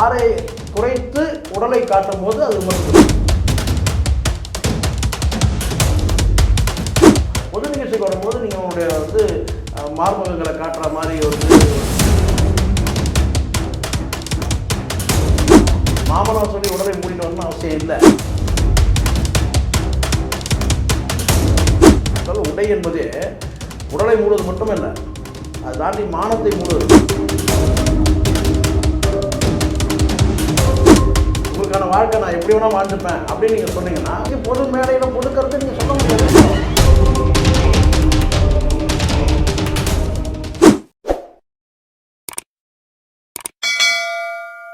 ஆரை குறைத்து உடலை காட்டும் போது அது விமர்சிக்கும் பொது நிகழ்ச்சிக்கு வரும்போது நீங்கள் உங்களுடைய வந்து மார்பகங்களை காட்டுற மாதிரி வந்து மாமனம் சொல்லி உடலை மூடிட்டு அவசியம் இல்லை. அதாவது உடை என்பது உடலை மூடுவது மட்டுமல்ல அது தாண்டி மானத்தை மூடுவது. வாழ்க்கை நான் எப்படி வேணா வாழ்ந்துப்பேன் அப்படின்னு நீங்க சொன்னீங்கன்னா பொது மேடையில பொது கருத்து நீங்க சொல்ல முடியாது.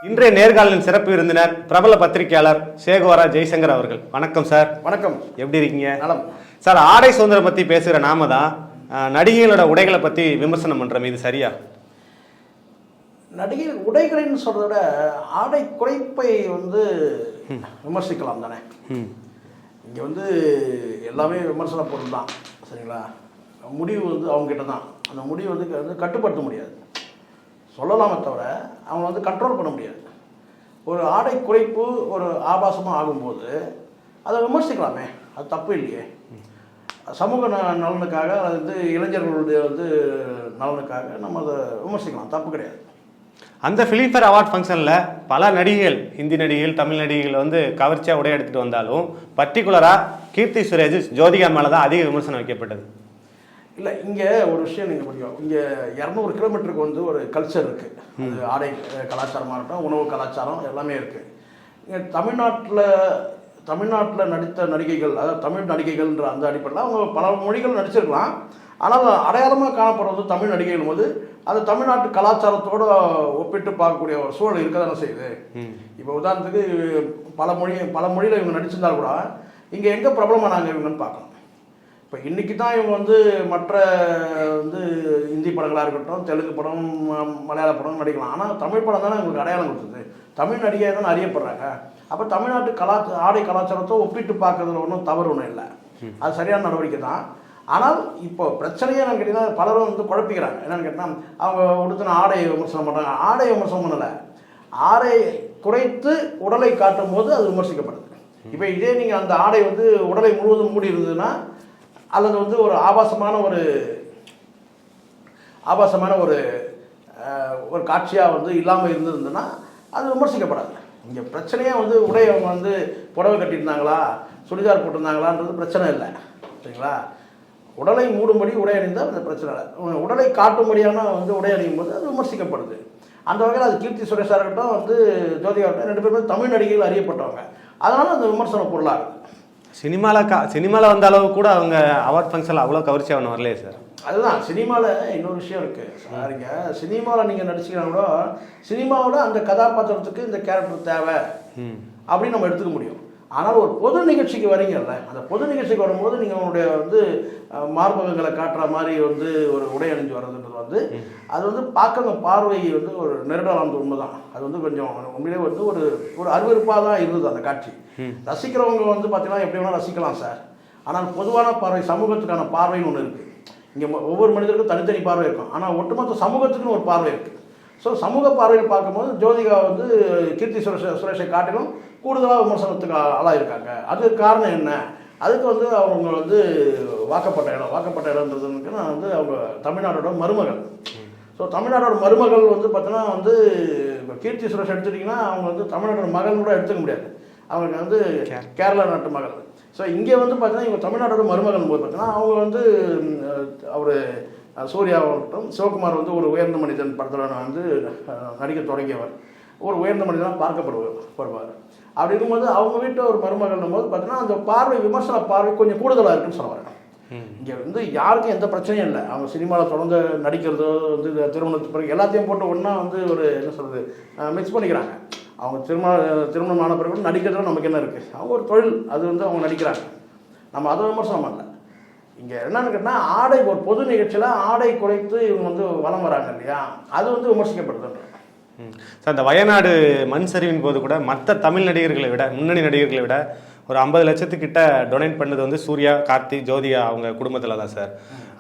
இன்றைய நேர்காணலின் சிறப்பு விருந்தினர் பிரபல பத்திரிகையாளர் சேகோரா ஜெய்சங்கர் அவர்கள். வணக்கம் சார். வணக்கம். எப்படி இருக்கீங்க? நலம். சார் ஆடை சுதந்திரம் பத்தி பேசுகிற நாம தான் நடிகைகளோட உடைகளை பத்தி விமர்சனம் பண்றோம் இது சரியா? நடிகை உடைகளின்னு சொல்றதை விட ஆடை குறைப்பை வந்து விமர்சிக்கலாம் தானே? இங்கே வந்து எல்லாமே விமர்சன பொருள் தான் சரிங்களா? முடிவு வந்து அவங்ககிட்ட தான் அந்த முடிவு வந்து வந்து கட்டுப்படுத்த முடியாது. சொல்லலாமே தவிர அவங்க வந்து கண்ட்ரோல் பண்ண முடியாது. ஒரு ஆடை குறைப்பு ஒரு ஆபாசமாக ஆகும்போது அதை விமர்சிக்கலாமே. அது தப்பு இல்லையே. சமூக ந நலனுக்காக அது வந்து இளைஞர்களுடைய வந்து நலனுக்காக நம்ம அதை விமர்சிக்கலாம். தப்பு கிடையாது. அந்த ஃபிலிம்ஃபேர் அவார்ட் ஃபங்க்ஷனில் பல நடிகைகள் ஹிந்தி நடிகைகள் தமிழ் நடிகைகள் வந்து கவர்ச்சியாக உடை எடுத்துகிட்டு வந்தாலும் பர்டிகுலராக கீர்த்தி சுரேஷ் ஜோதிகா மேலே தான் அதிக விமர்சனம் வைக்கப்பட்டது. இல்லை இங்கே ஒரு விஷயம் நீங்கள் புரியும் இங்கே இரநூறு கிலோமீட்டருக்கு வந்து ஒரு கல்ச்சர் இருக்குது அது ஆடை கலாச்சாரமாக இருக்கட்டும் உணவு கலாச்சாரம் எல்லாமே இருக்குது இங்கே தமிழ்நாட்டில் தமிழ்நாட்டில் நடித்த நடிகைகள் அதாவது தமிழ் நடிகைகள்ன்ற அந்த அடிப்படையில் அவங்க பல மொழிகள் நடிச்சிருக்கலாம். ஆனால் அடையாளமாக காணப்படுறது தமிழ் நடிகைகள் போது அது தமிழ்நாட்டு கலாச்சாரத்தோடு ஒப்பிட்டு பார்க்கக்கூடிய ஒரு சூழல் இருக்க தானே செய்யுது இப்போ உதாரணத்துக்கு பல மொழி பல மொழியில் இவங்க நடிச்சிருந்தா கூட இங்கே எங்கே பிரபலமானாங்க இவங்கன்னு பார்க்கணும். இப்போ இன்னைக்கு தான் இவங்க வந்து மற்ற வந்து ஹிந்தி படங்களாக இருக்கட்டும் தெலுங்கு படம் மலையாள படம் நடிக்கலாம். ஆனால் தமிழ் படம் தானே இவங்களுக்கு அடையாளம் கொடுத்தது. தமிழ் நடிகை தானே அறியப்படுறாங்க. அப்போ தமிழ்நாட்டு கலாச்சார ஆடை கலாச்சாரத்தை ஒப்பிட்டு பார்க்கறதுல ஒன்றும் தவறு ஒன்றும் இல்லை. அது சரியான நடவடிக்கை தான். ஆனால் இப்போ பிரச்சனையே என்னன்னு கேட்டிங்கன்னா பலரும் வந்து குழப்பிக்கிறாங்க. என்னன்னு கேட்டால் அவங்க உடுத்தின ஆடை விமர்சனம் பண்ணுறாங்க ஆடை விமர்சனம் பண்ணலை. ஆடை குறைத்து உடலை காட்டும் போது அது விமர்சிக்கப்படுது. இப்போ இதே நீங்கள் அந்த ஆடை வந்து உடலை முழுவதும் மூடி இருந்ததுன்னா அல்லது வந்து ஒரு ஆபாசமான ஒரு ஆபாசமான ஒரு ஒரு காட்சியாக வந்து இல்லாமல் இருந்திருந்ததுன்னா அது விமர்சிக்கப்படாது. இங்கே பிரச்சனையே வந்து உடை அவங்க வந்து புடவை கட்டியிருந்தாங்களா சுடிதார் போட்டிருந்தாங்களான்றது பிரச்சனை இல்லை. சரிங்களா? உடலை மூடும்படி உடை அணிந்தால் அந்த பிரச்சனை இல்லை. உடலை காட்டும்படியான வந்து உடை அணியும் போது அது விமர்சிக்கப்படுது. அந்த வகையில் அது கீர்த்தி சுரேஷாக இருக்கட்டும் வந்து ஜோதிகா இருக்கட்டும் ரெண்டு பேருமே தமிழ் நடிகைகள் அறியப்பட்டவங்க. அதனால அந்த விமர்சன பொருளாகுது. சினிமாவில் கா சினிமாவில் வந்த அளவு கூட அவங்க அவார்ட் ஃபங்க்ஷனில் அவ்வளோ கவர்ச்சியாக ஒன்று வரலையே சார். அதுதான் சினிமாவில் இன்னொரு விஷயம் இருக்குது சாரிங்க சினிமாவில் நீங்கள் நடிச்சிங்கன்னா கூட சினிமாவில் அந்த கதாபாத்திரத்துக்கு இந்த கேரக்டர் தேவை. அப்படின்னு நம்ம எடுத்துக்க முடியும். ஆனால் ஒரு பொது நிகழ்ச்சிக்கு வரீங்கல்ல அந்த பொது நிகழ்ச்சிக்கு வரும்போது நீங்கள் உங்களுடைய வந்து மார்பகங்களை காட்டுற மாதிரி வந்து ஒரு உடை அணிஞ்சு வர்றதுன்றது வந்து அது வந்து பார்க்கறவங்க பார்வை வந்து ஒரு நெருடலான உண்மை தான் அது வந்து கொஞ்சம் உண்மையிலே வந்து ஒரு ஒரு அருவருப்பாக தான் இருந்தது அந்த காட்சி. ரசிக்கிறவங்க வந்து பார்த்தீங்கன்னா எப்படி வேணால் ரசிக்கலாம் சார். ஆனால் பொதுவான பார்வை சமூகத்துக்கான பார்வைன்னு ஒன்று இருக்குது இங்கே ஒவ்வொரு மனிதருக்கும் தனித்தனி பார்வை இருக்கும். ஆனால் ஒட்டுமொத்த சமூகத்துக்குன்னு ஒரு பார்வை இருக்குது ஸோ சமூக பார்வையில் பார்க்கும்போது ஜோதிகா வந்து கீர்த்தி சுரேஷ சுரேஷை காட்டிலும் கூடுதலாக விமர்சனத்துக்கு ஆளாயிருக்காங்க. அதுக்கு காரணம் என்ன? அதுக்கு வந்து அவங்க வந்து வாக்கப்பட்ட இடம் வாக்கப்பட்ட இடம்ன்றதுக்கு நான் வந்து அவங்க தமிழ்நாடோட மருமகள். ஸோ தமிழ்நாடோட மருமகள் வந்து பார்த்தோன்னா வந்து இப்போ கீர்த்தி சுரேஷ் எடுத்துட்டிங்கன்னா அவங்க வந்து தமிழ்நாடோட மகள் கூட எடுத்துக்க முடியாது. அவங்களுக்கு வந்து கேரளா நாட்டு மகள். ஸோ இங்கே வந்து பார்த்தீங்கன்னா இவங்க தமிழ்நாடோட மருமகள் போது பார்த்தீங்கன்னா அவங்க வந்து அவர் சூர்யாவாகட்டும் சிவகுமார் வந்து ஒரு உயர்ந்த மனிதன் படத்தில் வந்து நடிக்க தொடங்கியவர். ஒரு உயர்ந்த மனிதனாக பார்க்கப்படுவார் படுவார். அப்படி இருக்கும்போது அவங்க வீட்டு ஒரு மருமகள்னும் போது பார்த்தீங்கன்னா அந்த பார்வை விமர்சன பார்வை கொஞ்சம் கூடுதலாக இருக்குன்னு சொல்ல வரேன். இங்கே வந்து யாருக்கும் எந்த பிரச்சனையும் இல்லை. அவங்க சினிமாவில் தொடர்ந்து நடிக்கிறதோ வந்து திருமணத்துக்கு பிறகு எல்லாத்தையும் போட்டு ஒன்றா வந்து ஒரு என்ன சொல்கிறது மிக்ஸ் பண்ணிக்கிறாங்க. அவங்க திருமண திருமணம் ஆன பிறகு நடிக்கிறதுல நமக்கு என்ன இருக்குது அவங்க ஒரு தொழில் அது வந்து அவங்க நடிக்கிறாங்க. நம்ம அதை விமர்சனம் பண்ணல. இங்கே என்னன்னு கேட்டால் ஆடை ஒரு பொது நிகழ்ச்சியில் ஆடை குறைத்து இவங்க வந்து வலம் வராங்க இல்லையா? அது வந்து விமர்சிக்கப்படுதுன்ற. சார் இந்த வயநாடு மண் சரிவின் போது கூட மற்ற தமிழ் நடிகர்களை விட முன்னணி நடிகர்களை விட ஒரு ஐம்பது லட்சத்துக்கிட்ட டொனேட் பண்ணது வந்து சூர்யா கார்த்திக் ஜோதிகா அவங்க குடும்பத்தில் தான் சார்.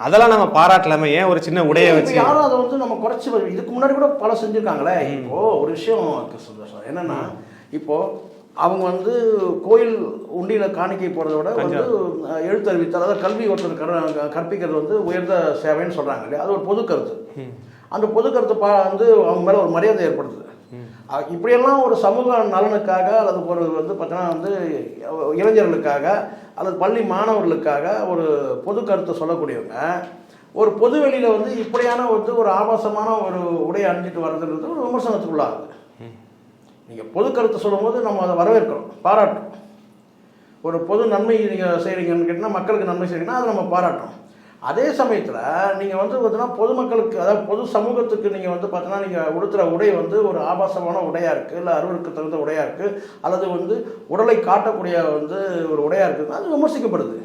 அதெல்லாம் நம்ம பாராட்டலாம. ஏன் ஒரு சின்ன உடையை வச்சு யாரும் அதை வந்து நம்ம குறைச்சி இதுக்கு முன்னாடி கூட பல செஞ்சிருக்காங்களே. இப்போ ஒரு விஷயம் சுந்தர் என்னன்னா இப்போ அவங்க வந்து கோயில் உண்டியில காணிக்கை போடுறத விட வந்து எழுத்தறிவித்தல் அதாவது கல்வி ஒருத்தர் கற- கற்பிக்கிறது வந்து உயர்ந்த சேவைன்னு சொல்றாங்க இல்லையா? அது ஒரு பொது கருத்து. அந்த பொது கருத்து பா வந்து அவங்க மேல ஒரு மரியாதை ஏற்படுத்துது இப்படியெல்லாம் ஒரு சமூக நலனுக்காக அல்லது ஒரு வந்து பார்த்தீங்கன்னா வந்து இளைஞர்களுக்காக அல்லது பள்ளி மாணவர்களுக்காக ஒரு பொது கருத்தை சொல்லக்கூடியவங்க ஒரு பொது வெளியில வந்து இப்படியான வந்து ஒரு ஆபாசமான ஒரு உடையை அணிஞ்சிட்டு வர்றதுன்றது ஒரு விமர்சனத்துக்குள்ளாகுது. நீங்கள் பொது கருத்தை சொல்லும்போது நம்ம அதை வரவேற்கிறோம் பாராட்டுறோம் ஒரு பொது நன்மை நீங்கள் செய்கிறீங்கன்னு கேட்டிங்கன்னா மக்களுக்கு நன்மை செய்கிறீங்கன்னா அதை நம்ம பாராட்டுறோம் அதே சமயத்தில் நீங்கள் வந்து பார்த்தீங்கன்னா பொதுமக்களுக்கு அதாவது பொது சமூகத்துக்கு நீங்கள் வந்து பார்த்தீங்கன்னா நீங்கள் உடுத்துகிற உடை வந்து ஒரு ஆபாசமான உடையாக இருக்குது இல்லை அருவருக்கு தகுந்த உடையாக இருக்குது அல்லது வந்து உடலை காட்டக்கூடிய வந்து ஒரு உடையாக இருக்குது அது விமர்சிக்கப்படுது.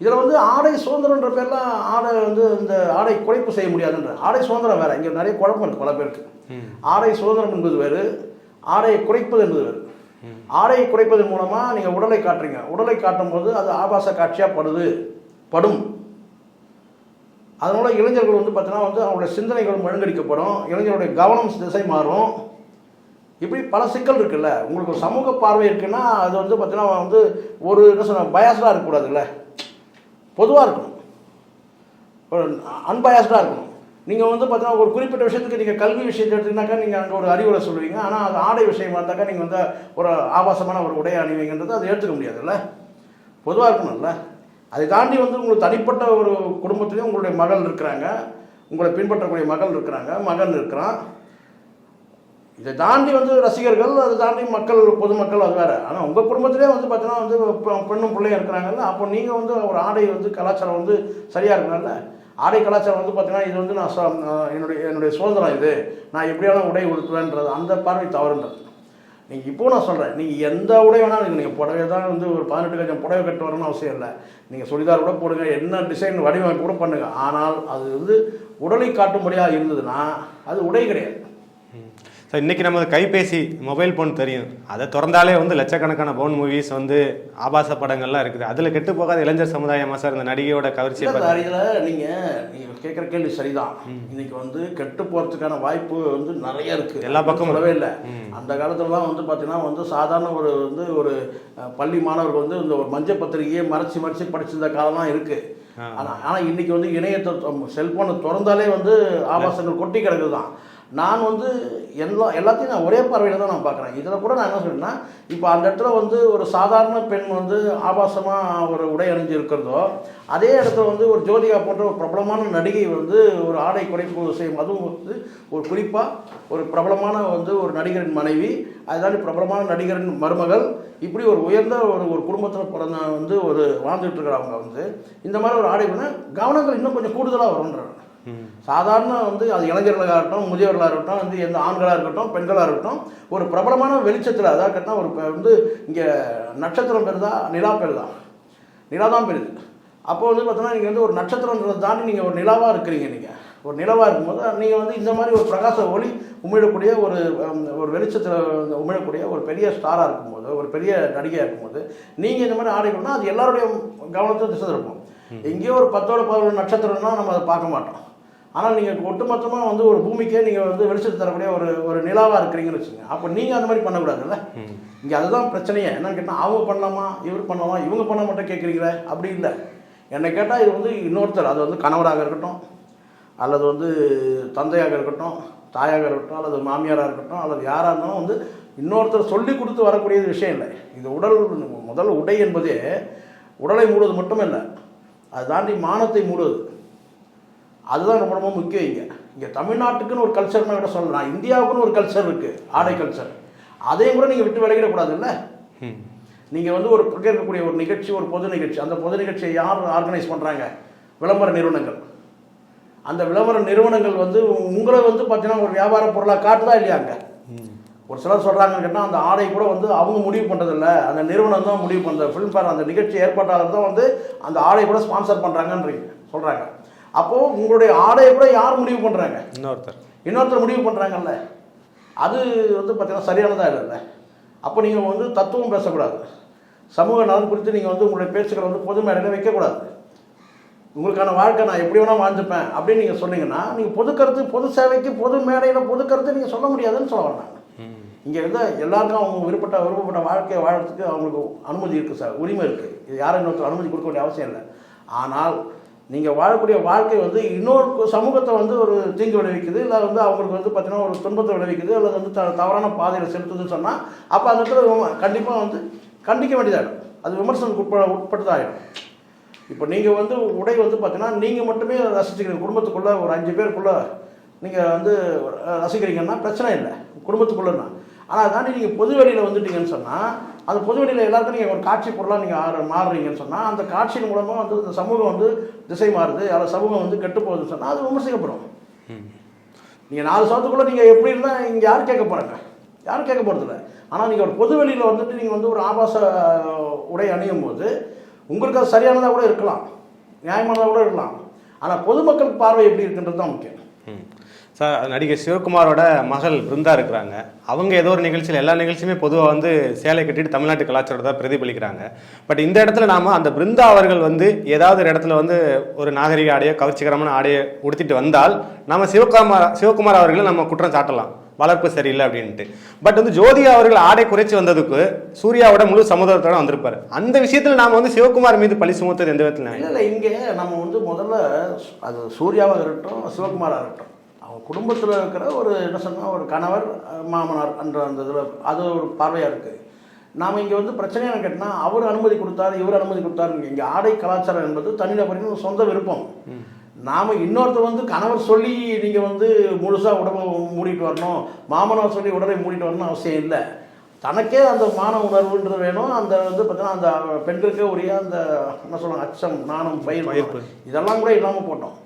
இதில் வந்து ஆடை சுதந்திரன்ற பேரில் ஆடை வந்து இந்த ஆடை குறைப்பு செய்ய முடியாதுன்ற. ஆடை சுதந்திரம் வேறு இங்கே நிறைய குழப்பம் இருக்குது பல பேருக்கு. ஆடை சுதந்திரம் என்பது வேறு ஆடையை குறைப்பது என்பது. வேறு ஆடையை குறைப்பதன் மூலமாக நீங்கள் உடலை காட்டுறீங்க. உடலை காட்டும் போது அது ஆபாச காட்சியாக படுது. படும். அதனால் இளைஞர்கள் வந்து பார்த்தீங்கன்னா வந்து அவங்களுடைய சிந்தனைகள் மழுங்கடிக்கப்படும். இளைஞருடைய கவனம் திசை மாறும். இப்படி பல சிக்கல் இருக்குல்ல. உங்களுக்கு ஒரு சமூக பார்வை இருக்குன்னா அது வந்து பார்த்தீங்கன்னா வந்து ஒரு என்ன சொன்ன பயாஸ்டாக இருக்கக்கூடாதுல்ல. பொதுவாக இருக்கணும். ஒரு அன்பயாஸ்டாக இருக்கணும். நீங்கள் வந்து பார்த்தீங்கன்னா ஒரு குறிப்பிட்ட விஷயத்துக்கு நீங்கள் கல்வி விஷயத்தை எடுத்தீங்கன்னாக்கா நீங்கள் அங்கே ஒரு அறிவுரை சொல்லுவீங்க. ஆனால் அது ஆடை விஷயமா இருந்தாக்கா நீங்கள் வந்து ஒரு ஆபாசமான ஒரு உடை அணிவீங்கன்றது அதை ஏற்றுக்க முடியாதுல்ல? பொதுவாக இருக்கணும்ல? அதை தாண்டி வந்து உங்களுக்கு தனிப்பட்ட ஒரு குடும்பத்துலேயும் உங்களுடைய மகள் இருக்கிறாங்க. உங்களை பின்பற்றக்கூடிய மகள் இருக்கிறாங்க. மகன் இருக்கிறான். இதை தாண்டி வந்து ரசிகர்கள் அதை தாண்டி மக்கள் பொதுமக்கள் அது வேறு. ஆனால் உங்கள் குடும்பத்திலே வந்து பார்த்தீங்கன்னா வந்து பெண்ணும் பிள்ளையும் இருக்கிறாங்கல்ல. அப்போ நீங்கள் வந்து ஒரு ஆடை வந்து கலாச்சாரம் வந்து சரியாக இருக்கணும்ல? ஆடை கலாச்சாரம் வந்து பார்த்தீங்கன்னா இது வந்து நான் என்னுடைய என்னுடைய சுதந்திரம் இது. நான் எப்படியான உடை உடுத்துவேன்றது அந்த பார்வை தவறுன்றது. நீங்கள் இப்போ நான் சொல்கிறேன் நீங்கள் எந்த உடை வேணாலும் நீங்கள் புடவை தான் வந்து ஒரு பதினெட்டு கட்சம் புடவை கட்டு வரணும்னு அவசியம் இல்லை. நீங்கள் சுடிதார் கூட போடுங்க என்ன டிசைன் வடிவமைப்பு கூட பண்ணுங்க. ஆனால் அது வந்து உடலை காட்டும்படியாக இருந்ததுன்னா அது உடை கிடையாது. ஸோ இன்றைக்கி நமது கைபேசி மொபைல் ஃபோன் தெரியும். அதை திறந்தாலே வந்து லட்சக்கணக்கான பவுன் மூவிஸ் வந்து ஆபாச படங்கள்லாம் இருக்குது. அதில் கெட்டு போகாத இளைஞர் சமுதாயமா சார் இந்த நடிகையோட கவர்ச்சியை இல்ல பார்த்து. சார், இதுல நீங்க நீங்க கேட்குற கேள்வி சரிதான். இன்னைக்கு வந்து கெட்டு போறதுக்கான வாய்ப்பு வந்து நிறைய இருக்கு. எல்லா பக்கமும் சொல்லவே இல்லை. அந்த காலத்துலலாம் வந்து பார்த்தீங்கன்னா வந்து சாதாரண ஒரு வந்து ஒரு பள்ளி மாணவர்கள் வந்து இந்த ஒரு மஞ்சள் பத்திரிகையை மறைச்சு மறைச்சு படிச்சிருந்த காலம்லாம் இருக்கு. ஆனா ஆனா இன்னைக்கு வந்து இணையத்தை செல்போனை திறந்தாலே வந்து ஆபாசங்கள் கொட்டி கிடக்குது தான் நான் வந்து எல்லா எல்லாத்தையும் நான் ஒரே பார்வையில் தான் நான் பார்க்குறேன். இதில் கூட நான் என்ன சொல்றேன்னா இப்போ அந்த இடத்துல வந்து ஒரு சாதாரண பெண் வந்து ஆபாசமாக ஒரு உடை அணிஞ்சு இருக்கிறதோ அதே இடத்துல வந்து ஒரு ஜோதிகா போன்ற ஒரு பிரபலமான நடிகை வந்து ஒரு ஆடை குறைப்பு செய்யும் அதுவும் வந்து ஒரு குறிப்பாக ஒரு பிரபலமான வந்து ஒரு நடிகரின் மனைவி அதுதான் பிரபலமான நடிகரின் மருமகள் இப்படி ஒரு உயர்ந்த ஒரு ஒரு குடும்பத்தில் பிறந்த வந்து ஒரு வாழ்ந்துட்டு இருக்கிறவங்க வந்து இந்த மாதிரி ஒரு ஆடை பண்ண கவனங்கள் இன்னும் கொஞ்சம் கூடுதலாக வரும்ன்றாங்க. சாதாரண வந்து அது இளைஞர்களாக இருக்கட்டும் முதியவர்களாக இருக்கட்டும் வந்து எந்த ஆண்களாக இருக்கட்டும் பெண்களாக இருக்கட்டும் ஒரு பிரபலமான வெளிச்சத்தில் அதாவது கேட்டால் ஒரு வந்து இங்கே நட்சத்திரம் பெறுதா நிலா பெறுதா நிலா தான் பெறுது அப்போ வந்து பார்த்தோன்னா நீங்கள் வந்து ஒரு நட்சத்திரன்றதை தாண்டி நீங்கள் ஒரு நிலாவாக இருக்கிறீங்க நீங்கள் ஒரு நிலவாக இருக்கும்போது நீங்கள் வந்து இந்த மாதிரி ஒரு பிரகாச ஒளி உமிழக்கூடிய ஒரு ஒரு வெளிச்சத்தில் உமிழக்கூடிய ஒரு பெரிய ஸ்டாராக இருக்கும்போது ஒரு பெரிய நடிகையாக இருக்கும்போது நீங்கள் இந்த மாதிரி ஆடைகள்னா அது எல்லாருடைய கவனத்தையும் திசை இருக்கும் எங்கேயோ ஒரு பத்தோட பதினொரு நட்சத்திரம்னா நம்ம அதை பார்க்க மாட்டோம். ஆனால் நீங்கள் ஒட்டுமொத்தமாக வந்து ஒரு பூமிக்கே நீங்கள் வந்து வெளிச்சத்தை தரக்கூடிய ஒரு ஒரு நிலாவாக இருக்கிறீங்கன்னு வச்சுங்க அப்போ நீங்கள் அந்த மாதிரி பண்ணக்கூடாதுல்ல? இங்கே அதுதான் பிரச்சனையே. என்னன்னு கேட்டால் அவங்க பண்ணலாமா? இவர் பண்ணலாமா? இவங்க பண்ண மட்டும் கேட்குறீங்களே அப்படி இல்லை. என்னை கேட்டால் இது வந்து இன்னொருத்தர் அது வந்து கணவராக இருக்கட்டும் அல்லது வந்து தந்தையாக இருக்கட்டும் தாயாக இருக்கட்டும் அல்லது மாமியாராக இருக்கட்டும் அல்லது யாராக இருந்தாலும் வந்து இன்னொருத்தர் சொல்லி கொடுத்து வரக்கூடிய விஷயம் இல்லை. இது உடல் முதல் உடை என்பதே உடலை மூடுவது மட்டும் இல்லை அதை தாண்டி மானத்தை மூடுவது. அதுதான் ரொம்ப ரொம்ப முக்கியம் இங்கே. இங்கே தமிழ்நாட்டுக்குன்னு ஒரு கல்ச்சர்னா விட சொல்லலாம். இந்தியாவுக்குன்னு ஒரு கல்ச்சர் இருக்குது ஆடை கல்ச்சர் அதையும் கூட நீங்கள் விட்டு விலகிடக்கூடாதுல்ல? ம். நீங்கள் வந்து ஒரு பங்கேற்கக்கூடிய ஒரு நிகழ்ச்சி ஒரு பொது நிகழ்ச்சி. அந்த பொது நிகழ்ச்சியை யார் ஆர்கனைஸ் பண்ணுறாங்க விளம்பர நிறுவனங்கள். அந்த விளம்பர நிறுவனங்கள் வந்து உங்களை வந்து பார்த்தீங்கன்னா ஒரு வியாபார பொருளாக காட்டுதா இல்லையா அங்கே? ஒரு சிலர் சொல்கிறாங்கன்னு கேட்டால் அந்த ஆடை கூட வந்து அவங்க முடிவு பண்ணுறதில்ல அந்த நிறுவனம் தான் முடிவு பண்ணுறது ஃபிலிம் ஃபேர் அந்த நிகழ்ச்சி ஏற்பாட்டாளர் தான் வந்து அந்த ஆடை கூட ஸ்பான்சர் பண்ணுறாங்கன்றீங்க சொல்கிறாங்க அப்போது உங்களுடைய ஆடையை கூட யார் முடிவு பண்ணுறாங்க இன்னொருத்தர். இன்னொருத்தர் முடிவு பண்ணுறாங்கல்ல அது வந்து பார்த்தீங்கன்னா சரியானதாக இல்லைல்ல. அப்போ நீங்கள் வந்து தத்துவம் பேசக்கூடாது. சமூக நலன் குறித்து நீங்கள் வந்து உங்களுடைய பேச்சுக்களை வந்து பொது மேடையில் வைக்கக்கூடாது. உங்களுக்கான வாழ்க்கை நான் எப்படி வேணால் வாழ்ந்துப்பேன் அப்படின்னு நீங்கள் சொன்னீங்கன்னா நீங்கள் பொது கருத்து பொது சேவைக்கு பொது மேடையில் பொது கருத்து நீங்கள் சொல்ல முடியாதுன்னு சொல்ல வரேன் நான். இங்கே இருந்த எல்லாருக்கும் அவங்க விருப்பப்பட்ட விருப்பப்பட்ட வாழ்க்கையை வாழறதுக்கு அவங்களுக்கு அனுமதி இருக்குது சார் உரிமை இருக்குது இது யாரும் இன்னொருத்தர் அனுமதி கொடுக்க வேண்டிய அவசியம் இல்லை. ஆனால் நீங்கள் வாழக்கூடிய வாழ்க்கை வந்து இன்னொரு சமூகத்தை வந்து ஒரு தீங்கு விளைவிக்குது இல்லை வந்து அவங்களுக்கு வந்து பார்த்தீங்கன்னா ஒரு துன்பத்தை விளைவிக்குது அல்லது வந்து த தவறான பாதையில் செலுத்துதுன்னு சொன்னால் அப்போ அந்த இடத்துல கண்டிப்பாக வந்து கண்டிக்க வேண்டியதாகிடும் அது விமர்சனத்துக்கு உட்பட உட்பட்டதாகிடும் இப்போ நீங்கள் வந்து உடை வந்து பார்த்தீங்கன்னா நீங்கள் மட்டுமே ரசிச்சுக்கிறீங்க. குடும்பத்துக்குள்ளே ஒரு அஞ்சு பேருக்குள்ளே நீங்கள் வந்து ரசிக்கிறீங்கன்னா பிரச்சனை இல்லை. குடும்பத்துக்குள்ளேன்னா. ஆனால் தாண்டி நீங்கள் பொது வெளியில் வந்துட்டீங்கன்னு சொன்னால் அந்த பொது வெளியில் எல்லாருக்கும் நீங்கள் ஒரு காட்சி பொருளாக நீங்கள் மாறுறீங்கன்னு சொன்னால் அந்த காட்சியின் மூலமாக வந்து இந்த சமூகம் வந்து திசை மாறுது அல்லது சமூகம் வந்து கெட்டு போகுதுன்னு சொன்னால் அது விமர்சிக்கப்படும். நீங்கள் நாலு சவத்துக்குள்ளே நீங்கள் எப்படி இருந்தால் இங்கே யார் கேட்க போகிறாங்க யாரும் கேட்க போகிறதில்ல ஆனால் நீங்கள் ஒரு பொது வெளியில் வந்துட்டு நீங்கள் வந்து ஒரு ஆபாச உடை அணியும் போது உங்களுக்கு அது சரியானதாக கூட இருக்கலாம். நியாயமானதாக கூட இருக்கலாம். ஆனால் பொதுமக்களுக்கு பார்வை எப்படி இருக்குன்றது தான் முக்கியம். சார் நடிகர் சிவகுமாரோட மகள் பிருந்தா இருக்கிறாங்க. அவங்க ஏதோ ஒரு நிகழ்ச்சியில் எல்லா நிகழ்ச்சியுமே பொதுவாக வந்து சேலை கட்டிட்டு தமிழ்நாட்டு கலாச்சாரத்தை பிரதிபலிக்கிறாங்க. பட் இந்த இடத்துல நாம அந்த பிருந்தா அவர்கள் வந்து ஏதாவது ஒரு இடத்துல வந்து ஒரு நாகரிக ஆடையோ கவர்ச்சிகரமான ஆடையை உடுத்திட்டு வந்தால் நம்ம சிவகுமார் சிவகுமார் அவர்களை நம்ம குற்றம் சாட்டலாம். வளர்ப்பு சரியில்லை அப்படின்ட்டு. பட் வந்து ஜோதிகா அவர்கள் ஆடை குறைச்சி வந்ததுக்கு சூர்யாவோட முழு சமுதாயத்தோட வந்திருப்பாரு. அந்த விஷயத்தில் நாம வந்து சிவகுமார் மீது பழி சுமத்துறது எந்த விதத்தில்? இல்லை இல்லை இங்கே நம்ம வந்து முதல்ல அது சூர்யாவாக இருக்கட்டும் சிவகுமாராக இருக்கட்டும். அவங்க குடும்பத்தில் இருக்கிற ஒரு என்ன சொன்னால் ஒரு கணவர் மாமனார் என்ற அந்த இதில் அது ஒரு பார்வையாக இருக்குது நாம் இங்கே வந்து பிரச்சனை என்ன கேட்டால் அவர் அனுமதி கொடுத்தாரு இவர் அனுமதி கொடுத்தாரு இங்கே ஆடை கலாச்சாரம் என்பது தனிநபரின் சொந்த விருப்பம். நாம் இன்னொருத்தர் வந்து கணவர் சொல்லி நீங்கள் வந்து முழுசாக உடம்பை மூடிட்டு வரணும் மாமனார் சொல்லி உடலை மூடிட்டு வரணும் அவசியம் இல்லை. தனக்கே அந்த மான உணர்வுன்றது வேணும். அந்த வந்து பார்த்தீங்கன்னா அந்த பெண்களுக்கே உரிய அந்த என்ன சொல்லுவாங்க அச்சம் நாணம் பயிர். இதெல்லாம் கூட இல்லாமல் போட்டோம்.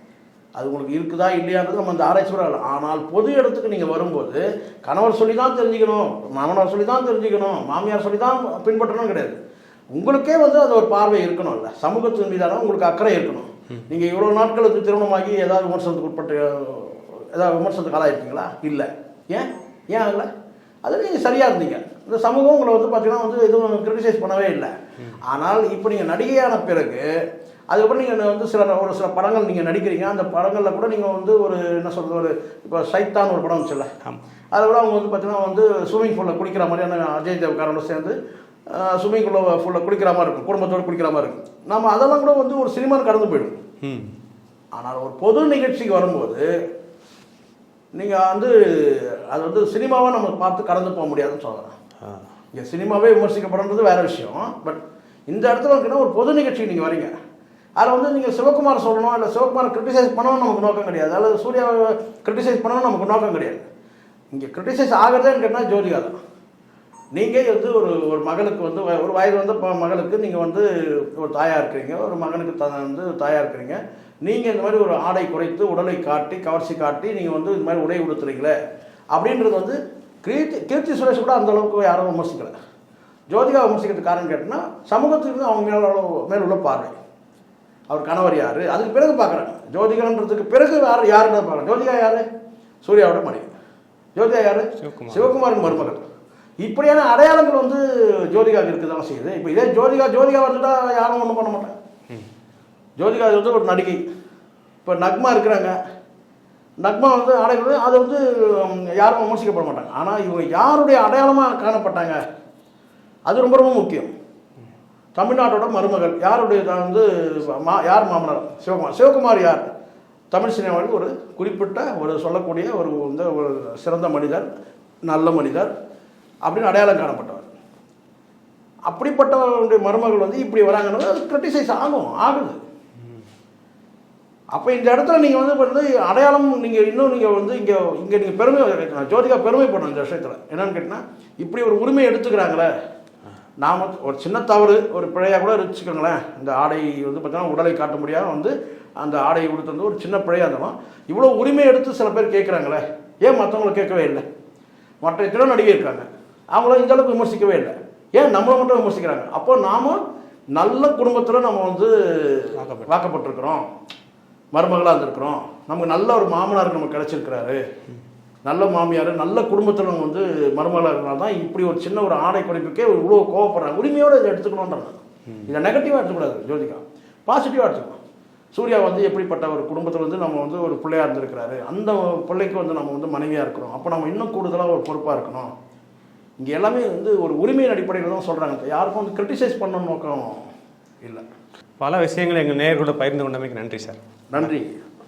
அது உங்களுக்கு இருக்குதா இல்லையான்றது நம்ம அந்த ஆராய்ச்சி இல்லை. ஆனால் பொது இடத்துக்கு நீங்கள் வரும்போது கணவர் சொல்லி தான் தெரிஞ்சுக்கணும் மாமனார் சொல்லி தான் தெரிஞ்சுக்கணும் மாமியார் சொல்லி தான் பின்பற்றணும் கிடையாது. உங்களுக்கே வந்து அது ஒரு பார்வை இருக்கணும்ல சமூகத்தின் மீதான உங்களுக்கு அக்கறை இருக்கணும். நீங்கள் இவ்வளோ நாட்களுக்கு திருமணமாகி ஏதாவது விமர்சனத்துக்கு உட்பட்டு ஏதாவது விமர்சனத்துக்கு ஆளாயிருக்கீங்களா? இல்லை. ஏன்? ஏன் ஆகலை? அது நீங்கள் சரியாக இருந்தீங்க. இந்த சமூகம் உங்களை வந்து பார்த்தீங்கன்னா வந்து எதுவும் கிரிட்டிசைஸ் பண்ணவே இல்லை. ஆனால் இப்போ நீங்கள் நடிகையான பிறகு அதுக்கப்புறம் நீங்கள் வந்து சில ஒரு சில படங்கள் நீங்கள் நடிக்கிறீங்க. அந்த படங்களில் கூட நீங்கள் வந்து ஒரு என்ன சொல்கிறது ஒரு இப்போ சைத்தான் ஒரு படம் ஆமா. அதில் கூட அவங்க வந்து பார்த்தீங்கன்னா வந்து ஸ்விம்மிங் பூலில் குளிக்கிற மாதிரியான அஜய் தேவ்காரோட சேர்ந்து பூலில் ஃபுல்லாக குளிக்கிற மாதிரி இருக்கும். குடும்பத்தோடு குளிக்கிற மாதிரி இருக்கும். நம்ம அதெல்லாம் கூட வந்து ஒரு சினிமான்னு கடந்து போயிடும். ஆனால் ஒரு பொது நிகழ்ச்சிக்கு வரும்போது நீங்கள் வந்து அது வந்து சினிமாவை நம்ம பார்த்து கடந்து போக முடியாதுன்னு சொல்கிறேன். இங்கே சினிமாவே விமர்சிக்கப்படுறது வேற விஷயம். பட் இந்த இடத்துல இருக்குன்னா ஒரு பொது நிகழ்ச்சிக்கு நீங்கள் வரீங்க. அதில் வந்து நீங்கள் சிவகுமார் சொல்லணும் இல்லை சிவகுமார் கிரிட்டிசைஸ் பண்ணணும் நமக்கு நோக்கம் கிடையாது. அல்லது சூர்யாவை கிரிட்டிசைஸ் பண்ணணும் நமக்கு நோக்கம் கிடையாது. இங்கே கிரிட்டிசைஸ் ஆகிறதேன்னு கேட்டால் ஜோதிகா தான். நீங்கள் வந்து ஒரு ஒரு மகளுக்கு வந்து ஒரு வயது வந்த ப- மகளுக்கு நீங்கள் வந்து ஒரு தாயாக இருக்கிறீங்க ஒரு மகனுக்கு த வந்து தாயாக இருக்கிறீங்க. நீங்கள் இந்த மாதிரி ஒரு ஆடை குறைத்து உடலை காட்டி கவர்ச்சி காட்டி நீங்கள் வந்து இந்த மாதிரி உடை உடுத்துறீங்களே அப்படின்றது வந்து கீர்த்தி கீர்த்தி சுரேஷ் கூட அந்த அளவுக்கு யாரும் விமர்சிக்கல. ஜோதிகா விமர்சிக்கிறதுக்கு காரணம் கேட்டிங்கன்னா சமூகத்துக்கு அவங்க மேல மேல் உள்ள பார்வை. அவர் கணவர் யார்? அதுக்கு பிறகு பார்க்குறாங்க ஜோதிகான்றதுக்கு பிறகு யார் யாருன்றத பார்க்குறாங்க ஜோதிகா யார்? சூர்யாவோட மனைவி. ஜோதிகா யார்? சிவகுமார். சிவகுமாரின் மருமகள். இப்படியான அடையாளங்கள் வந்து ஜோதிகாவுக்கு இருக்குதான் செய்யுது. இப்போ இதே ஜோதிகா ஜோதிகா வந்துட்டா யாரும் ஒன்றும் பண்ண மாட்டாங்க. ஜோதிகா வந்து ஒரு நடிகை. இப்போ நக்மா இருக்கிறாங்க. நக்மா வந்து அடைகிறது அது வந்து யாரும் விமர்சிக்கப்பட மாட்டாங்க. ஆனால் இவங்க யாருடைய அடையாளமாக காணப்பட்டாங்க? அது ரொம்ப ரொம்ப முக்கியம். தமிழ்நாட்டோட மருமகள். யாருடைய வந்து மா யார் மாமனார்? சிவகுமார். சிவகுமார் யார்? தமிழ் சினிமாவில் ஒரு குறிப்பிட்ட ஒரு சொல்லக்கூடிய ஒரு வந்து ஒரு சிறந்த மனிதர் நல்ல மனிதர் அப்படின்னு அடையாளம் காணப்பட்டவர். அப்படிப்பட்டவருடைய மருமகள் வந்து இப்படி வராங்கன்னு அது கிரிட்டிசைஸ் ஆகும் ஆகுது. அப்போ இந்த இடத்துல நீங்கள் வந்து வந்து அடையாளம் நீங்கள் இன்னும் நீங்கள் வந்து இங்கே இங்கே நீங்கள் பெருமை ஜோதிகா பெருமைப்படணும் இந்த விஷயத்தில். என்னன்னு கேட்டால் இப்படி ஒரு உரிமை எடுத்துக்கிறாங்களே. நாம் ஒரு சின்ன தவறு ஒரு பிழையாக கூட வச்சுக்கோங்களேன். இந்த ஆடை வந்து பார்த்தீங்கன்னா உடலை காட்ட முடியாமல் வந்து அந்த ஆடையை கொடுத்து வந்து ஒரு சின்ன பிழையாக இருந்தாலும் இவ்வளோ உரிமை எடுத்து சில பேர் கேட்குறாங்களே ஏன் மற்றவங்கள கேட்கவே இல்லை? மற்ற எத்தனையோ நடிகை இருக்காங்க. அவங்கள இந்த அளவுக்கு விமர்சிக்கவே இல்லை. ஏன்? நம்மளை மட்டும் விமர்சிக்கிறாங்க. அப்போ நாம நல்ல குடும்பத்தில் நம்ம வந்து வாக்கப்பட்டு. வாக்கப்பட்டிருக்கிறோம். மருமகளாக இருந்திருக்கிறோம். நமக்கு நல்ல ஒரு மாமனார் நமக்கு கிடைச்சிருக்கிறாரு. நல்ல மாமியார் நல்ல குடும்பத்தில் வந்து மருமகளாக இருந்தால் தான் இப்படி ஒரு சின்ன ஒரு ஆடை படிப்புக்கே இவ்வளோ கோவப்படுறாங்க. உரிமையோடு இதை எடுத்துக்கணுன்றாங்க இதை நெகட்டிவாக எடுத்துக்கூடாது ஜோதிகா. பாசிட்டிவாக எடுத்துக்கணும். சூர்யா வந்து எப்படிப்பட்ட ஒரு குடும்பத்தில் வந்து நம்ம வந்து ஒரு பிள்ளையா இருந்திருக்கிறாரு. அந்த பிள்ளைக்கு வந்து நம்ம வந்து மனைவியாக இருக்கிறோம். அப்போ நம்ம இன்னும் கூடுதலாக ஒரு பொறுப்பாக இருக்கணும். இங்கே எல்லாமே வந்து ஒரு உரிமையின் அடிப்படையில் தான் சொல்கிறாங்க யாருக்கும் வந்து கிரிட்டிசைஸ் பண்ணணும் நோக்கம் இல்லை. பல விஷயங்களை எங்கள் நேயர்களோட பகிர்ந்து கொண்டமைக்கு நன்றி சார். நன்றி.